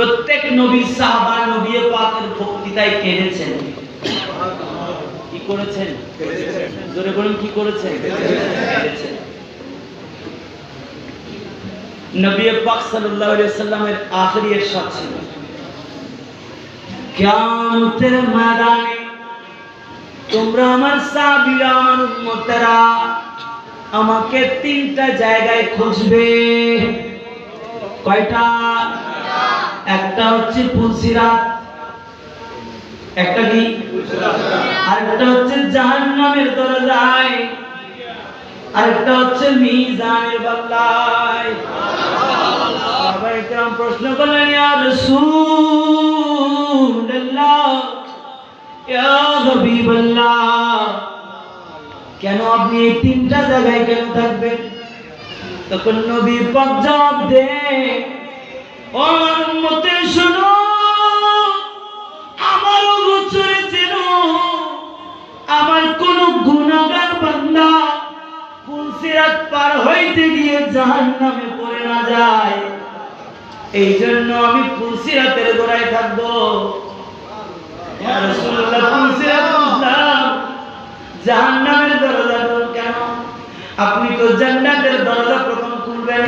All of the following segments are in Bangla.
প্রত্যেক নবী সাহাবা নবী পাকের বক্তৃতায় কেঁদেছেন। কি করেছেন? জোরে বলুন, কি করেছেন? নবী পাক সাল্লাল্লাহু আলাইহি সাল্লামের আখেরি ইরশাদ ছিল। কিয়ামতের ময়দানে তোমরা আমার সাহাবীরা, আমার উম্মতেরা আমাকে তিনটা জায়গায় খুঁজবে। কয়টা? একটা হচ্ছে পুলসিরাত একটা কি? আরেকটা হচ্ছে জাহান্নামের দরজায়, আরেকটা হচ্ছে মিজানের প্রশ্ন করলেন কেন আপনি এই তিনটা জায়গায় কেন থাকবেন? তখন নবী পাক আমার উম্মতে, শোনো। আমার গোচরে যেন আমার কোন গুনাহগার বান্দা পুলসিরাত পার হইতে গিয়ে জাহান্নামে পড়ে না যায়। এই জন্য আমি পুলসিরাতের গোড়ায় থাকব। জাহান্নামের দরজা কেন? আপনি তো জান্নাতের দরজা প্রথম খুলবেন।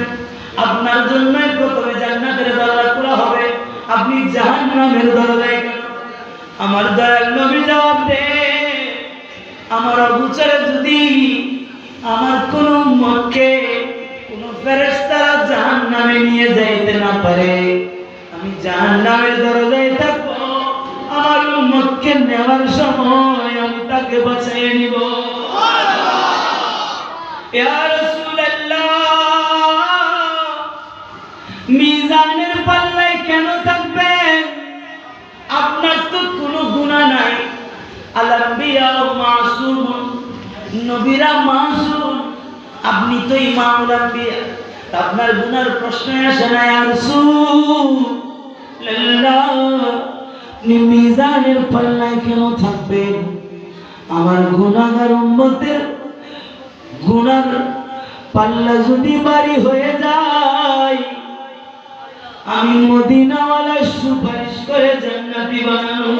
আপনার জন্যই প্রথমে জান্নাতের দরজা খোলা হবে। আপনি জাহান্নামের দরজায় কেন আমার দয়াল নবী জবাব দে। আমার অগুচারে যদি আমার কোন মতকে কোন ফেরেশতারা জাহান্নামে নিয়ে যাইতে না পারে আমি জাহান্নামের দরজায় থাকব। আমার উম্মতকে নেওয়ার সময় আমি তাকে বাঁচিয়ে নিব। ইয়া মিজানের পাল্লায় কেন থাকবেন আপনার তো কোনো গুণা নাই। আলাম্বিয়া মাসুম, নবীরা মাসুম। আপনি তো ইমামুল আম্বিয়া আপনার গুনার প্রশ্ন আসে না মিজানের পাল্লায় কেন থাকবেন আমার গুনাহগার উম্মতের গুনার পাল্লা যদি বাড়ি হয়ে যায় আমি মদিনাওয়ালা সুপারিশ করে জান্নাতি বানানো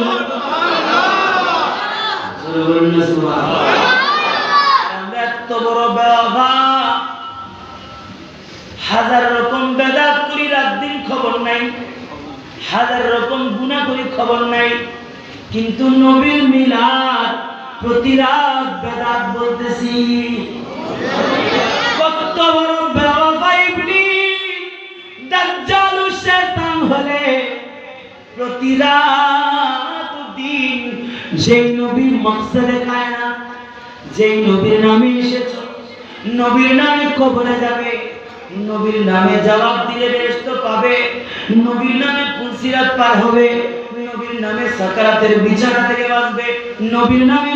হাজার রকম বেদাত করি, রাত দিন খবর নাই। হাজার রকম গুণা করি, খবর নাই। কিন্তু নবীর মিলাদ, প্রতি রাত বেদাত বলতেছি। কত বড় বেওয়াফা হলে প্রতি রাত দিন যেই নবীর যেই নবীর নামে এসেছ, নবীর নামে কবরে যাবে, নবীর নামে জবাব দিলে পাবে, নবীর নামে ফুলসিরাত পার হবে, নবীর নামে বিছানা থেকে বাঁচবে, নবীর নামে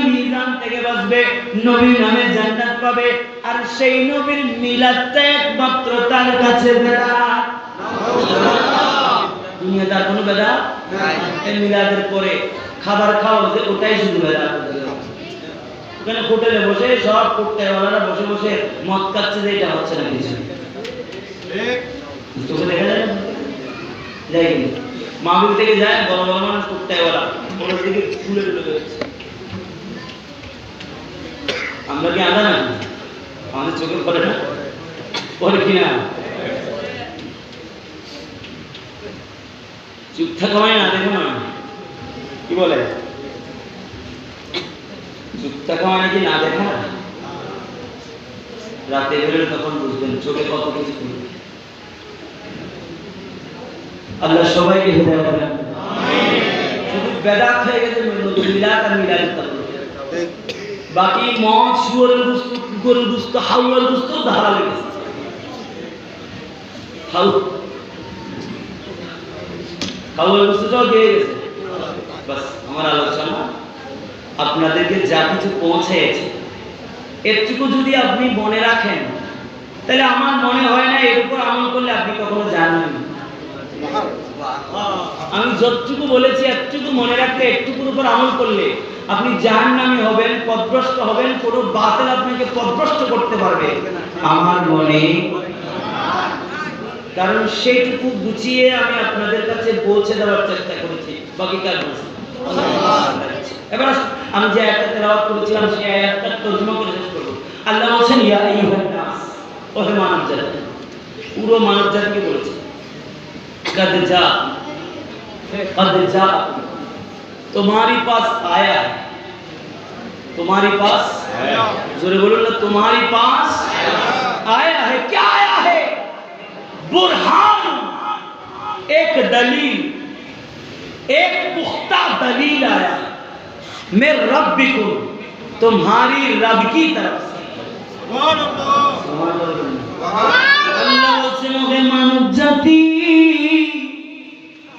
থেকে বাঁচবে, নবীর নামে জান্নাত পাবে, আর সেই নবীর মিলাদটা একমাত্র তার কাছে বেদাত দুনিয়াতে আর কোনো এই মিলাদের পরে খাবার খাওয়া যে ওটাই শুধু বেদাত ওখানে হোটেলে বসে সব কোট্টাওয়ালারা বসে বসে মদ খাচ্ছে যে এটা হচ্ছে না কিছু। চোখে দেখা যায় না? যাই কিন্তু মাহবুব থেকে যায় বড় বড় মানুষ ওনার দিকে ফুলে ফুলে আমরা কি আদা না আমাদের চোখে পড়ে না? পড়ে কিনা থাকা হয় না দেখো না কি বলে? চুপ থাকা মানে কি না রাতে বেরোলে তখন বুঝবেন চোখে কত কিছু আল্লাহ সবাইকে শুধু বেদাত হয়ে গেছে আর মিলাদ বাকি মদ, শুয়োরের গুস্ত, কুকুরের হাউয়ার গুস্ত ধারা লেগেছে হাউ। গুস্ত সব গেছে বাস, আমার আলোচনা আপনাদেরকে যা কিছু পৌঁছেছে যদি আপনি মনে রাখেন, তাহলে আমার মনে হয় না এর উপর আমল করলে আপনি কখনো। আমি যতটুকু বলেছি একটুকু মনে রাখতে একটুকুর উপর আমল করলে আপনি জাহান্নামী হবেন, পদভ্রষ্ট হবেন, কোনো বাতিল আপনাকে পদভ্রষ্ট করতে পারবে আমার মনে কারণ সেইটুকু গুছিয়ে আমি আপনাদের কাছে পৌঁছে দেওয়ার চেষ্টা করেছি। বাকিটা বলছি। এবার আমি যে একটা তেলাওয়াত করেছিলাম, সেই আয়াতটা তর্জমা করে শেষ করব। আল্লাহ বলেন ইয়া আইয়ুহান নাস মানব জাতি। পুরো মানব জাতিকে বলেছে। কাদ যা কাদ যা তোমারি পাস আয়া তোমারি পাস জোরে বলুন না, তোমারই পাস আয়া दलील एक पुख्ता दलील आया है मैं रब को तुम्हारी रब की तरफ से আল্লাহ বলছেন ওহে মানব জাতি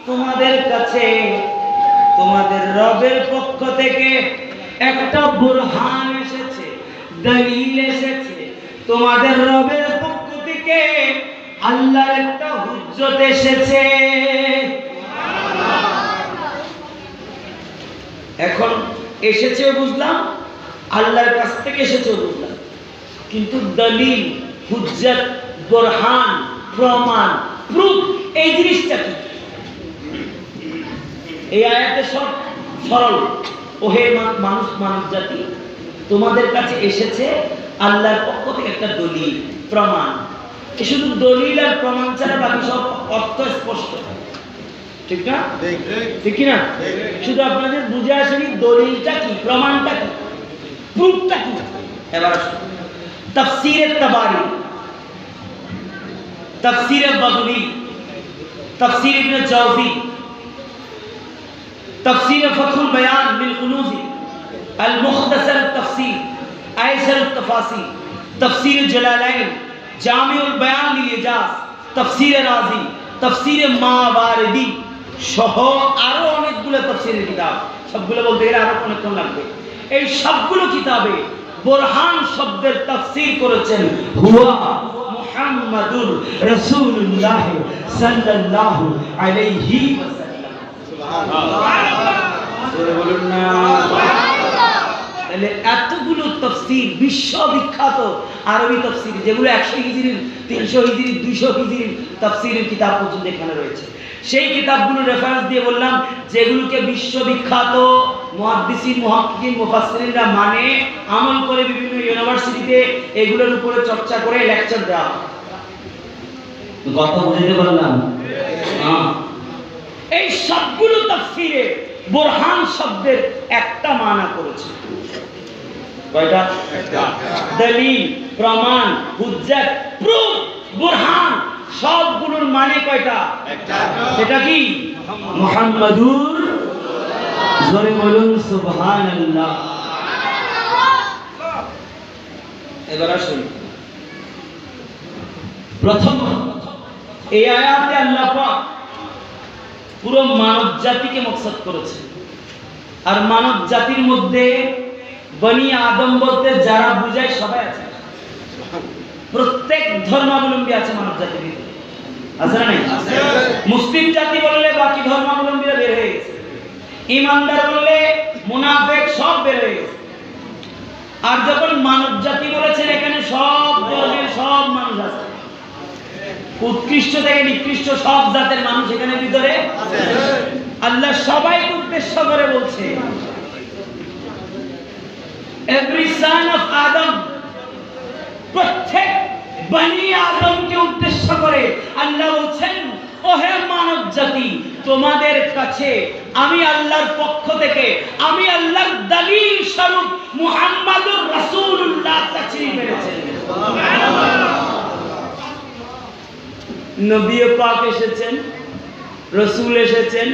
তোমাদের কাছে তোমাদের রবের পক্ষ থেকে একটা বুরহান এসেছে দলিল এসেছে তোমাদের রবের পক্ষ থেকে আল্লাহর একটা হুজ্জত এসেছে এখন এসেছে বুঝলাম, আল্লাহর কাছ থেকে এসেছে বুঝলাম। কিন্তু দলিল, হুজ্জত, বোরহান, প্রমাণ, প্রুফ, এই জিনিসটা কি? এই আয়াতে সব সরল। ওহে মানুষ, মানব জাতি, তোমাদের কাছে এসেছে আল্লাহর পক্ষ থেকে একটা দলিল, প্রমাণ। শুধু দলিল আর প্রমাণ ছাড়া বাকি সব অর্থ স্পষ্ট। ঠিক না ঠিক কি না শুধু আপনাদের বুঝে আসেনি দলিলটা কি প্রমাণটা কি প্রুফটা কি এবার আসুন তফসির তবারি তফসির বগলি তফসির ইবনে জাওজি তফসির ফথুল বয়ান বিল কুনুজি المختصر التفسير ايسر التفاسير تفسير الجلالين جامع البيان للإجاز تفسير রাজি তফসির মাওয়ারিদি সহ আরও অনেকগুলো তফসিলের কিতাব। সবগুলো বলতে গেলে আরও অনেকক্ষণ লাগবে। এই সবগুলো কিতাবে বোরহান শব্দের তফসিল করেছেন হুয়া মুহাম্মাদুর রাসূলুল্লাহ সাল্লাল্লাহু আলাইহি ওয়াসাল্লাম। সুবহানাল্লাহ। বলুন না তাহলে এতগুলো তফসির বিশ্ববিখ্যাত আরবি তফসির যেগুলো একশো হিজিরির তিনশো হিজিরির দুইশো হিজিরির তফসিরের কিতাব পর্যন্ত এখানে রয়েছে সেই কিতাবগুলো রেফারেন্স দিয়ে বললাম যেগুলোকে বিশ্ববিখ্যাত মুফাসসিরিনরা মানে আমল করে বিভিন্ন ইউনিভার্সিটিতে এগুলোর উপরে চর্চা করে লেকচার দেওয়া। কথা বুঝতে পারলাম এই সবগুলো তাফসীরে বোরহান শব্দের একটা মানা করেছে। কয়টা? দলিল প্রমাণ হুজ্জত প্রুফ বুরহান সবগুলোর মানে কয়টা? সেটা কি? মুহাম্মাদুর জোরে বলুন সুবহানাল্লাহ। এবার আসুন। প্রথম এই আয়াতে আল্লাহ পাক পুরো মানব জাতিকে মকসদ করেছে। আর মানব জাতির মধ্যে বনি আদম বলতে যারা বুঝায় সবাই আছে। প্রত্যেক ধর্মাবলম্বী আছে মানব জাতির ভিতরে। আছে না মুসলিম জাতি বললে বাকি ধর্মাবলম্বীরা বের হয়ে গেছে। ইমানদার বললে মুনাফেক সব বের হয়ে গেছে। আর যখন মানব জাতি বলেছেন, এখানে সব ধর্মের সব মানুষ আছে। উৎকৃষ্ট থেকে নিকৃষ্ট সব জাতের মানুষ এখানে ভিতরে আল্লাহ সবাইকে উদ্দেশ্য করে বলছে এভরি অফ আদম প্রত্যেক বনি আদমকে উদ্দেশ্য করে আল্লাহ বলছেন, ওহে মানব জাতি, তোমাদের কাছে আমি আল্লাহর পক্ষ থেকে, আমি আল্লাহর দলিল স্বরূপ মুহাম্মাদুর রাসূলুল্লাহ তাচরিফ এনেছেন নবী পাক এসেছেন, রসুল এসেছেন,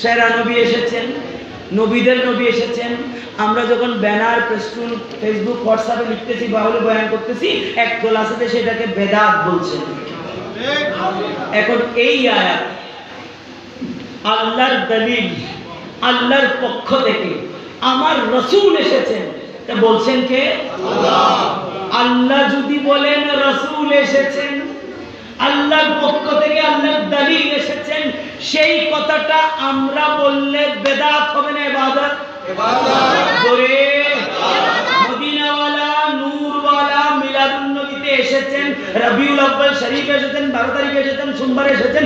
সেরা নবী এসেছেন, নবীদের নবী এসেছেন। আমরা যখন ব্যানার, ফেসবুক ফেসবুক, হোয়াটসঅ্যাপে লিখতেছি বাহুলে বয়ান করতেছি, এক ক্লাসেতে সেটাকে বেদাত বলছেন। এখন এই আয়াত আল্লাহর দলিল, আল্লাহর পক্ষ থেকে আমার রসুল এসেছেন। তা বলছেন কে? আল্লাহ যদি বলেন রসুল এসেছেন আল্লাহর পক্ষ থেকে আল্লাহর দলিল এসেছেন। সেই কথাটা আমরা বললে বেদাত হবে না মিলাদুন এসেছেন সোমবার এসেছেন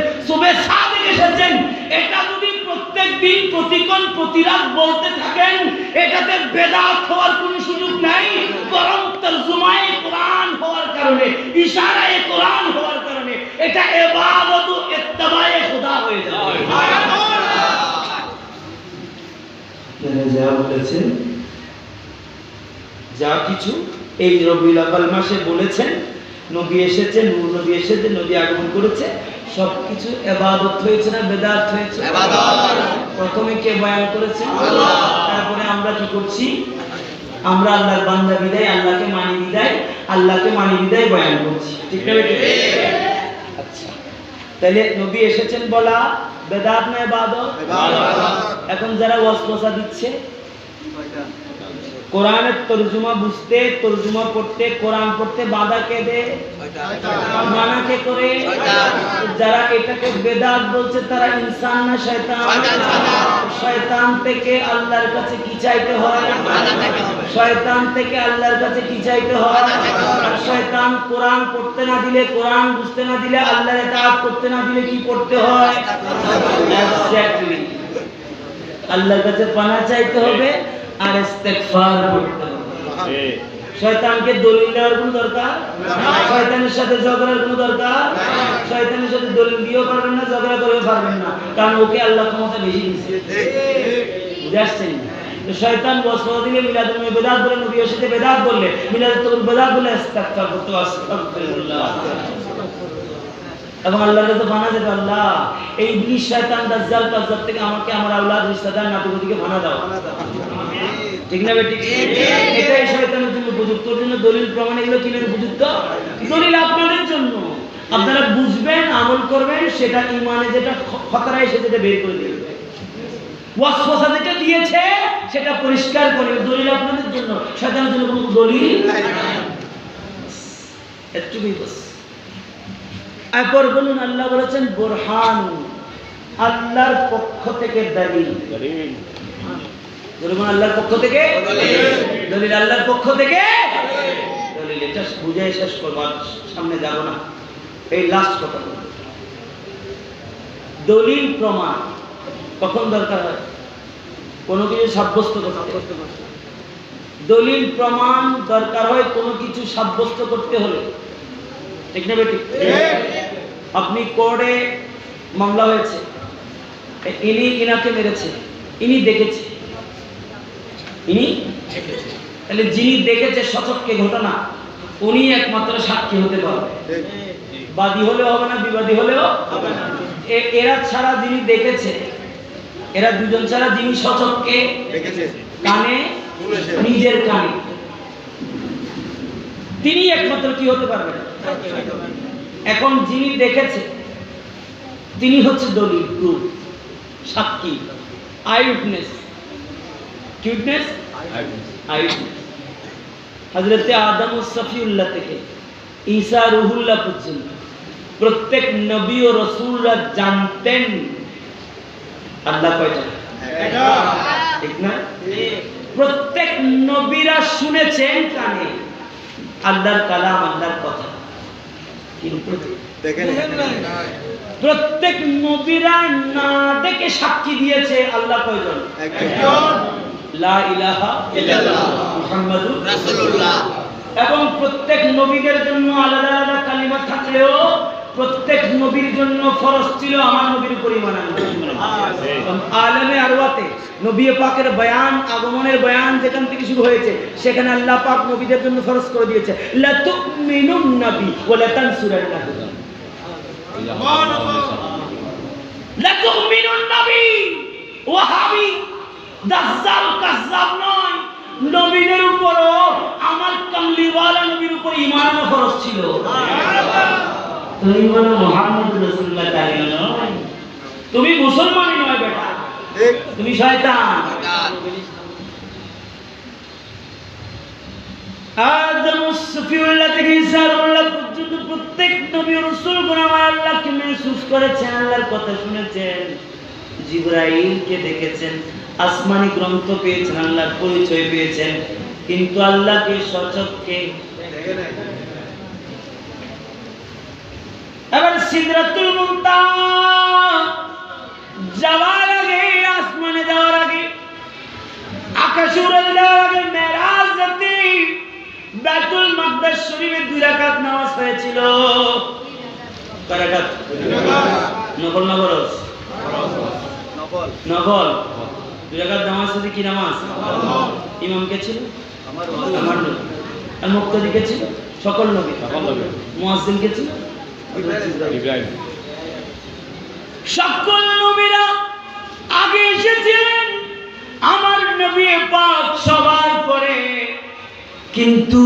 সাদিক এসেছেন। এটা প্রত্যেক দিন বলতে থাকেন, এটাতে নাই কোরআন হওয়ার কারণে, ইশারায়ে কোরআন হওয়ার এটা ইবাদত ও ইত্তেবায়ে খোদা হয়ে যাবে। আপনারা যা বলেছেন যা কিছু এই রবিউল আব্বাল মাসে বলেছেন নবী এসেছে নূর নবী এসেছে নবী আগমন করেছে সবকিছু এবাদত হয়েছে না বেদাত হয়েছে? প্রথমে কে বয়ান করেছে? তারপরে আমরা কি করছি? আমরা আল্লাহর বান্দা বিদায় আল্লাহকে মানি বিদায় আল্লাহকে মানি বিদায় বয়ান করছি। ঠিক না তাহলে নবী এসেছেন বলা বেদাত না এবাদত এখন যারা ওয়াসওয়াসা দিচ্ছে কোরআনের তরজমা বুঝতে তরজমা পড়তে কোরআন পড়তে বাধা কে দে? মানা কে করে? যারা এটাকে বেদাত বলছে তারা ইনসান না শয়তান? শয়তান থেকে আল্লাহর কাছে কি চাইতে হয়? শয়তান থেকে আল্লাহর কাছে কি চাইতে হয়? আর শয়তান কোরআন পড়তে না দিলে কোরআন বুঝতে না দিলে আল্লাহর ইতাআত করতে না দিলে কি করতে হয়? এক্স্যাক্টলি আল্লাহর কাছে পানা চাইতে হবে আর ইস্তেগফার করতে হবে। শয়তানকে দলিল দেওয়ার কোনো দরকার? শয়তানের সাথে ঝগড়ার কোনো দরকার? শয়তানের সাথে দলিল দিয়েও পারবেন না ঝগড়া করেও পারবেন না। কারণ ওকে আল্লাহ ক্ষমতা বেশি দিচ্ছে বুঝে শয়তান বসবা দিলে মিলাদুল নবী বেদাত বলে নবী সাথে বেদাত বললে মিলাদ মিলাদুল বেদাত বলে আস্তাগফার করতে আস্তাগফিরুল্লাহ। এবং আল্লাহর কাছে ফানা দেবে আল্লাহ এই ইবলিস শয়তান দাজ্জাল কাজ্জাব থেকে আমাকে আমার আওলাদ রিশতেদার নাতিপতিকে ফানা দাও। ঠিক না শয়তানের জন্য উপযুক্ত। জন্য দলিল, প্রমাণ, এগুলো উপযুক্ত? দলিল আপনাদের জন্য। আপনারা বুঝবেন, আমল করবেন, সেটা ইমানে যেটা খতরা এসে যেটা বের করে ওয়াসওয়াসা যেটা দিয়েছে, সেটা পরিষ্কার করে দলিল আপনাদের জন্য। জন্য কোনো দলিল বাস। এরপর বলুন, আল্লাহ বলেছেন, বোরহান, আল্লাহর পক্ষ থেকে দলিল। বলুন আল্লাহর পক্ষ থেকে? দলিল। আল্লাহর পক্ষ থেকে? দলিল। এটা বুঝে শেষ করব সামনে যাব না। এই লাস্ট কথা। দলিল প্রমাণ। কখন দরকার হয়? কোনো কিছু সাব্যস্ত করতে। দলিল প্রমাণ দরকার হয় কোনো কিছু সাব্যস্ত করতে হলে। ঠিক না বেটি? আপনি কোর্টে মামলা হয়েছে। ইনি ইনাকে মেরেছে। ইনি দেখেছে। ইনি তাহলে যিনি দেখেছে সচককে ঘটনা উনি একমাত্র সাক্ষী হতে পারবে। বাদী হলেও হবে না বিবাদী হলেও হবে না। এরা ছাড়া যিনি দেখেছে এরা দুজন ছাড়া যিনি সচককে কানে নিজের কানে তিনি একমাত্র কি হতে পারবেন এখন যিনি দেখেছে তিনি হচ্ছে দলিল প্রুফ সাক্ষী আই উইটনেস কি উইটনেস হজরতে আদম ও সফিউল্লাহ থেকে ঈসা রুহুল্লাহ পর্যন্ত প্রত্যেক নবী ও রসুলরা জানতেন আল্লাহ কয়টা ঠিক না প্রত্যেক নবীরা শুনেছেন কানে. আল্লাহর কালাম আল্লাহর কথা। কিন্তু প্রত্যেক নবীরা না দেখে সাক্ষী দিয়েছে আল্লাহ কয়জন? লা ইলাহা ইল্লাল্লাহ মুহাম্মাদুর এবং প্রত্যেক নবীদের জন্য আলাদা আলাদা কালিমা থাকলেও প্রত্যেক নবীর জন্য ফরজ ছিল আমার নবীর আনা আলমে আরওয়াতে নবী পাকের বয়ান আগমনের বয়ান যেখান থেকে শুরু হয়েছে সেখানে আল্লাহ পাক নবীদের জন্য ফরজ করে দিয়েছে। লা তুমিনুন নবী ওয়া লা তানসুরান্নাহু লা তুমিনুন নবী ওয়াহাবি। দাজ্জাল কাজ্জাব নয়। নবীদের উপরও আমার কামলিওয়ালা নবীর উপর ফরজ ছিল। তুমি বলো মুহাম্মদ রাসূলুল্লাহ তাআলা নয়। তুমি মুসলমানই নয় বেটা। তুমি শয়তান। আদম সফিউল্লাহ থেকে ইসারুল্লাহ পর্যন্ত প্রত্যেক নবী রসুল গুণ আমার আল্লাহকে মেহসুস করেছেন আল্লাহর কথা শুনেছেন। জিব্রাইলকে দেখেছেন। আসমানি গ্রন্থ পেয়েছেন আল্লাহর পরিচয় পেয়েছেন। কিন্তু আল্লাহকে সচককে সিদরাতুল মুনতাহা যাওয়ার আগে আসমানে যাওয়ার আগে আকাশে উড়ে যাওয়ার আগে মেরাজ রাতে বাইতুল মাকদাস শরীফে দুই রাকাত নামাজ হয়েছিল। নকল না ফরজ নকল দুই রাকাত নামাজ কি নামাজ? ইমাম কে ছিল? আমার নবী। আর মুক্তাদি কে ছিল? সকল নবী। মুয়াজ্জিন কে ছিল? সকল নবীরা আগে এসেছিলেন। আমার নবী পাক সবার পরে। কিন্তু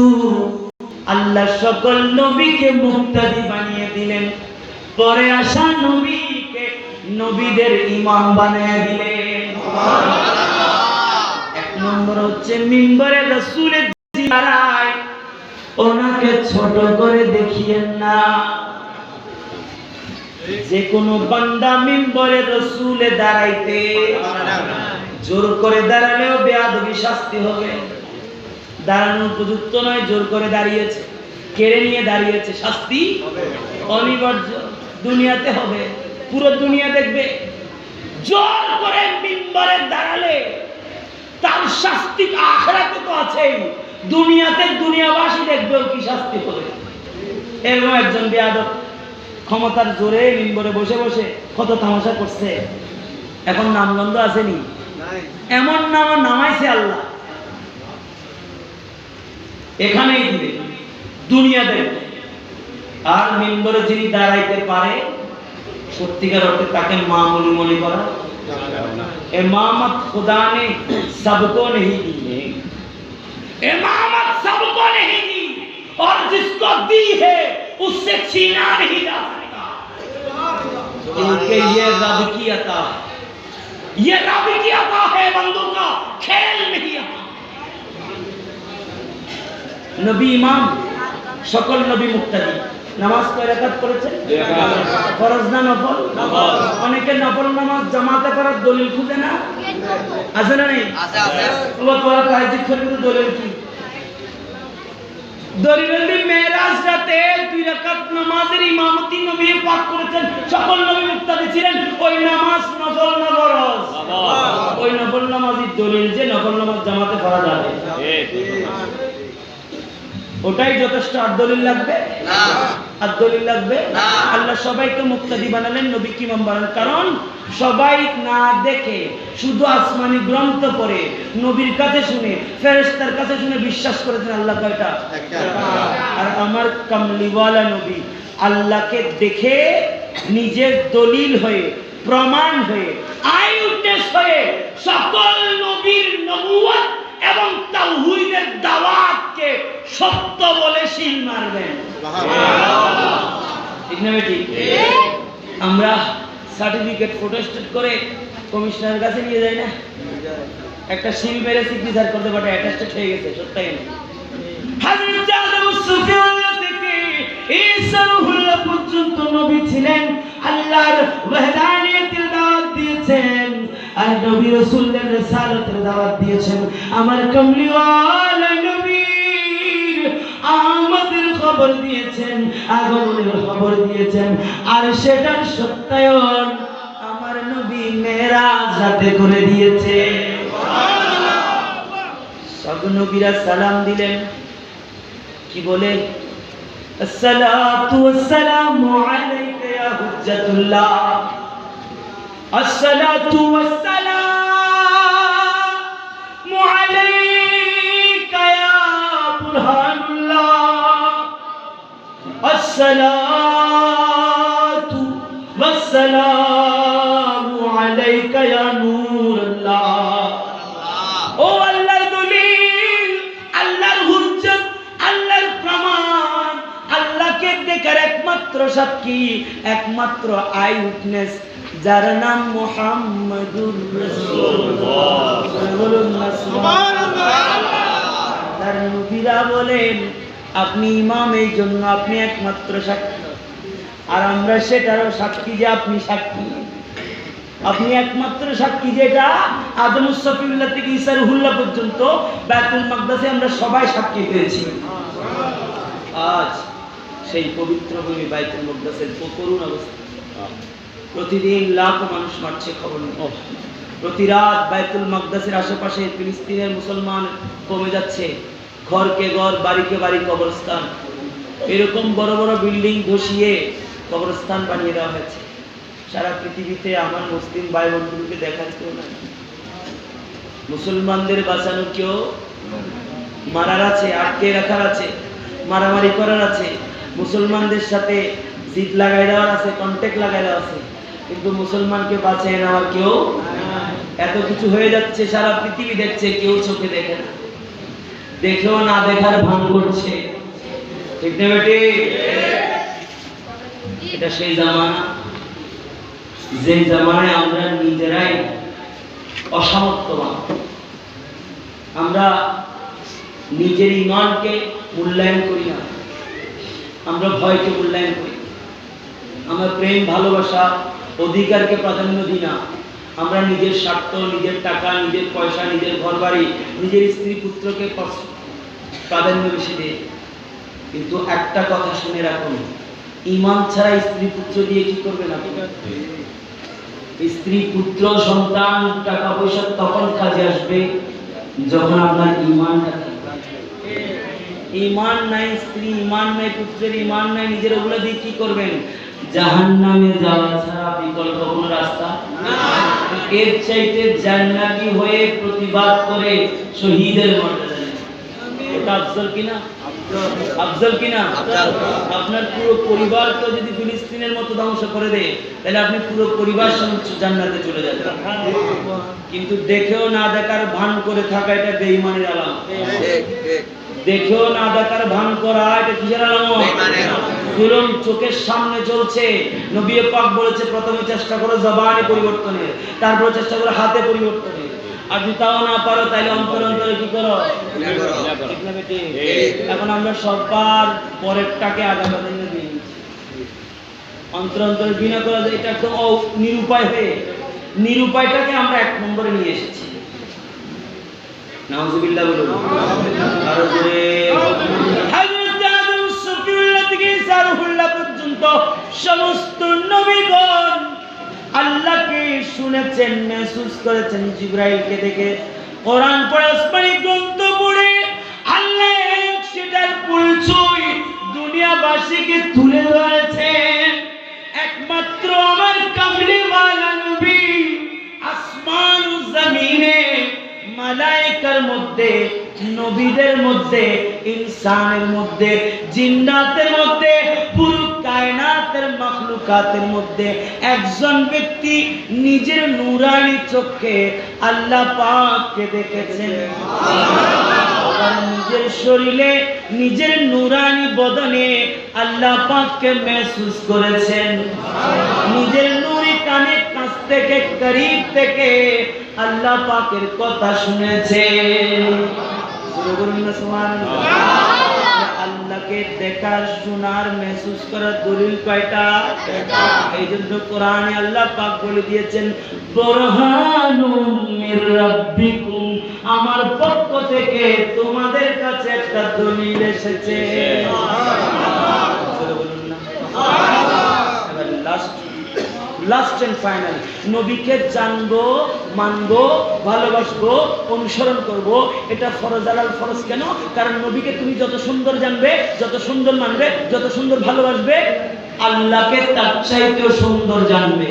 আল্লাহ সকল নবীকে মুক্তাদি বানিয়ে দিলেন। পরে আসা নবীকে নবীদের ইমাম বানিয়ে দিলেন। এক নম্বর হচ্ছে মিম্বরে রসুলের জিয়ারায় ওনাকে ছোট করে দেখিয়েন না। যে কোনো বান্দা মিম্বরে রসুলে দাঁড়াইতে জোর করে দাঁড়ালেও বেয়াদবি শাস্তি হবে। দাঁড়ানো উপযুক্ত নয় জোর করে দাঁড়িয়েছে কেড়ে নিয়ে দাঁড়িয়েছে শাস্তি অনিবার্য। দুনিয়াতে হবে। পুরো দুনিয়া দেখবে জোর করে মিম্বরে দাঁড়ালে তার শাস্তি আখরাতে তো আছেই। দুনিয়াতে দুনিয়াবাসী দেখবে ওর কি শাস্তি হবে। এরকম একজন বেয়াদব ক্ষমতার জোরে মিম্বরে বসে বসে কত তামাশা করছে। এখন নামগন্ধ আসেনি। এমন নাম নামাইছে আল্লাহ। এখানেই দিবে। দুনিয়া দেখবে আর মিম্বরে যিনি দাঁড়াইতে পারে সত্যিকার অর্থে তাকে মামুলি মনে করা امامت خدا نے سب کو نہیں دی ہے۔ امامت سب کو نہیں دی۔ اور جس کو دی ہے، اس سے چھینا نہیں جا سکتا۔ کیونکہ یہ رب کی عطا ہے۔ یہ رب کی عطا ہے بندوں کا، کھیل نہیں عطا۔ نبی امام، شکل نبی مقتدی۔ নামাজ কয় রাকাত করেছে ফরজ না নফল? অনেকে নফল নামাজ জামাতে করার দলিল খুঁজে না? আছে না নেই? তোমার করে কিন্তু দলিল কি? দলিল মেরাজ রাতে দুই রাকাত নামাজের ইমামতি নবী পাক করেছেন। সকল নবী মুক্তাদি ছিলেন। ওই নামাজ নফল না ফরজ? ওই নফল নামাজের দলিল যে নফল নামাজ জামাতে পড়া যাবে। ওটাই যথেষ্ট আর দলিল লাগবে? আর দলিল লাগবে? না। আল্লাহ সবাইকে মুক্তাদি বানালেন নবী কি ইমাম বানালেন? কারণ সবাই না দেখে শুধু আসমানি গ্রন্থ পড়ে নবীর কাছে শুনে ফেরেশতার কাছে শুনে বিশ্বাস করেছেন আল্লাহ কয়টা? আর আমার কামলিওয়ালা নবী আল্লাহকে দেখে নিজের দলিল হয়ে প্রমাণ হয়ে আই উদ্দেশ হয়ে সকল নবীর নবুয়ত এবং তাওহীদের দাওয়াতকে সত্য বলে শিল মারবেন। ঠিক না বেটি আমরা সার্টিফিকেট ফটোস্টেট করে কমিশনারের কাছে নিয়ে যাই না? একটা সিল মেরে সিগনেচার করতে পারে অ্যাটাস্টেড হয়ে গেছে সত্যাই না? হযরত আদম সুফিয়ান থেকে ঈসা রুহুল্লাহ পর্যন্ত নবী ছিলেন। আল্লাহর ওয়াহদানিয়তের দাওয়াত দিয়েছেন। আর নবী রসুলের রেসালতের দাওয়াত দিয়েছেন। আমার কমলিওয়ালা নবীর আমাদের খবর দিয়েছেন, আগমনের খবর দিয়েছেন। আর সেটার সত্যায়ন আমার নবী করে দিয়েছে। সব নবীরা সালাম দিলেন। কি বলে? আসসালাতু আলাইকা ইয়া হুজ্জাতুল্লাহ। الصلاة والسلام عليك يا برهان الله الصلاة والسلام عليك يا نور الله ও আল্লাহর দলিল আল্লাহর হুজ্জত আল্লাহর প্রমাণ আল্লাহকে দেখার একমাত্র সাক্ষী একমাত্র আই উইটনেস যার নাম মুহাম্মাদুর বলুন তার নবীরা বলেন, আপনি ইমাম, এই জন্য আপনি একমাত্র সাক্ষী। আর আমরা সেটারও সাক্ষী যে আপনি সাক্ষী। আপনি একমাত্র সাক্ষী যেটা আদম সফিউল্লাহ থেকে ঈসা রুহুল্লাহ পর্যন্ত বাইতুল মাকদাসে আমরা সবাই সাক্ষী পেয়েছি আজ সেই পবিত্র ভূমি বাইতুল মুকদ্দাসের করুণ অবস্থা। প্রতিদিন লাখ মানুষ মারছে খবর নেই প্রতি রাত বাইতুল মকদাসের আশেপাশে ফিলিস্তিনের মুসলমান কমে যাচ্ছে। ঘরকে ঘর বাড়িকে বাড়ি কবরস্থান। এরকম বড় বড় বিল্ডিং ধসিয়ে কবরস্থান বানিয়ে দেওয়া হয়েছে। সারা পৃথিবীতে আমার মুসলিম ভাই বন্ধুকে দেখার কেউ নাই। মুসলমানদের বাঁচানো কেউ মারার আছে আটকে রাখার আছে মারামারি করার আছে। মুসলমানদের সাথে জিদ লাগাই দেওয়ার আছে কন্টেক্ট লাগাই দেওয়া আছে। কিন্তু মুসলমানকে বাঁচিয়ে নেওয়ার কেউ এত কিছু হয়ে যাচ্ছে, সারা পৃথিবী দেখছে, কেউ চোখে দেখে না। দেখেও না দেখার ভান করছে। ঠিক না বেটি? এটা সেই জামানা। যে জামানায় আমরা নিজেরাই অসামর্থ্যবান আমরা নিজের ইমানকে মূল্যায়ন করি না। আমরা ভয়কে মূল্যায়ন করি। আমরা প্রেম, ভালোবাসা অধিকারকে প্রাধান্য দিই না। আমরা নিজের স্বার্থ, নিজের টাকা, নিজের পয়সা, নিজের ঘর বাড়ি নিজের স্ত্রী পুত্রকে প্রাধান্য বেশি দিই। কিন্তু একটা কথা শুনে রাখুন, ইমান ছাড়া স্ত্রী পুত্র দিয়ে কি করবেন আপনি স্ত্রী পুত্র, সন্তান টাকা পয়সা তখন কাজে আসবে যখন আপনার ইমানটা ইমান নাই স্ত্রী, ইমান নাই পুত্রের, ইমান নাই নিজের, ওগুলো দিয়ে কি করবেন? জাহান নামে যাওয়া ছাড়া বিকল্প কোনো রাস্তা? এর চাইতে জান্নাতি হয়ে প্রতিবাদ করে শহীদের মর্যাদা এটা আফজল কিনা? আফজল। কিনা? আপনার পুরো পরিবারকে যদি ফিলিস্তিনের মতো ধ্বংস করে দেয় তাহলে আপনি পুরো পরিবার জান্নাতে চলে যাবেন। কিন্তু দেখেও না দেখার ভান করে থাকা এটা বেঈমানের আলাম দেখেও না দেখার ভান করা এটা কিসের আলাম জুলুম চোখের সামনে চলছে। নবী পাক বলেছে প্রথমে চেষ্টা করো জবানে পরিবর্তনের তারপর চেষ্টা করো হাতে পরিবর্তনের। আর যদি তাও না পারো তাহলে অন্তর অন্তরে কি করো? এখন আমরা সবার পরেরটাকে আগে প্রাধান্য দিই। অন্তর অন্তরে বিনা করা যায় এটা একদম নিরুপায় হয়ে। নিরুপায়টাকে আমরা এক নম্বরে নিয়ে এসেছি। নাউজুবিল্লাহ বলুন। আরও জোরে। রুহুল্লাহ পর্যন্ত সমস্ত নবীগণ আল্লাহকে শুনেছেন, মেহসুস করেছেন জিব্রাইলকে দেখে। কোরআন পড়ে গ্রন্থ পড়ে আল্লাহ সেটার পরিচয় দুনিয়াবাসীকে তুলে ধরেছেন। একমাত্র আমার কামলিওয়ালা নবী আসমান ও জমিনে মালাইকার মধ্যে নবীদের মধ্যে, ইনসানের মধ্যে, জিন্নাতের মধ্যে, পুরো কায়নাতের মাখলুকাতের মধ্যে একজন ব্যক্তি নিজের নুরানি চোখে আল্লাহ পাককে দেখেছেন। নিজের শরীরে, নিজের নুরানি বদনে আল্লাহ পাককে মেহসুস করেছেন। নিজের নুরি কানে কাছ থেকে, করিব থেকে আল্লাহ পাকের কথা শুনেছেন। আল্লাহকে দেখার শোনার মেহসুস করার দলিল কয়টা? এই জন্য কোরআনে আল্লাহ পাক বলে দিয়েছেন আমার পক্ষ থেকে তোমাদের কাছে একটা দলিল এসেছে। বলুন না। লাস্ট এন্ড ফাইনাল নবীকে জানব, মানবো, ভালোবাসবো, অনুসরণ করব। এটা ফরজ আলাল ফরজ কেন? কারণ নবীকে তুমি যত সুন্দর জানবে, যত সুন্দর মানবে, যত সুন্দর ভালোবাসবে, আল্লাহকে তার চাইতেও সুন্দর জানবে।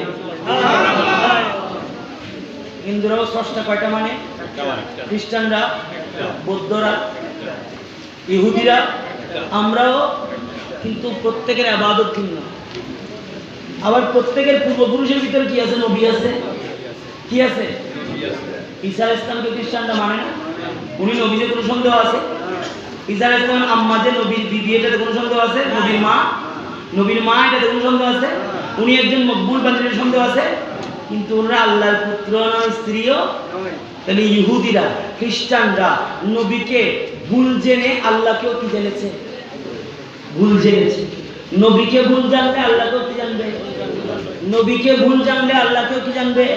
হিন্দুরাও ষষ্ঠটা কয়টা মানে? খ্রিস্টানরা, বৌদ্ধরা, ইহুদিরা, আমরাও, কিন্তু প্রত্যেকের আবাদত ভিন্ন। আবার প্রত্যেকের পূর্বপুরুষের ভিতরে কি আছে? নবী আছে? কি আছে? ঈসা ইসলামকে খ্রিস্টানরা মানে না? উনি নবীতে কোনো সন্দেহ আছে? ঈসা ইসলাম আম্মা যে নবীর দিদি এটাতে কোনো সন্দেহ আছে? নবীর মা? নবীর মা এটাতে কোনো সন্দেহ আছে? উনি একজন মকবুল বান্দির সন্দেহ আছে? কিন্তু ওনারা আল্লাহর পুত্র নয় স্ত্রীও? তাহলে ইহুদিরা, খ্রিস্টানরা নবীকে ভুল জেনে আল্লাহকেও কি জেনেছে? ভুল জেনেছে। নবীকে ভুল জানলে আল্লাহকেও কি জানবে? নবীকে ভুল জানলে আল্লাহকেও কি জানবে?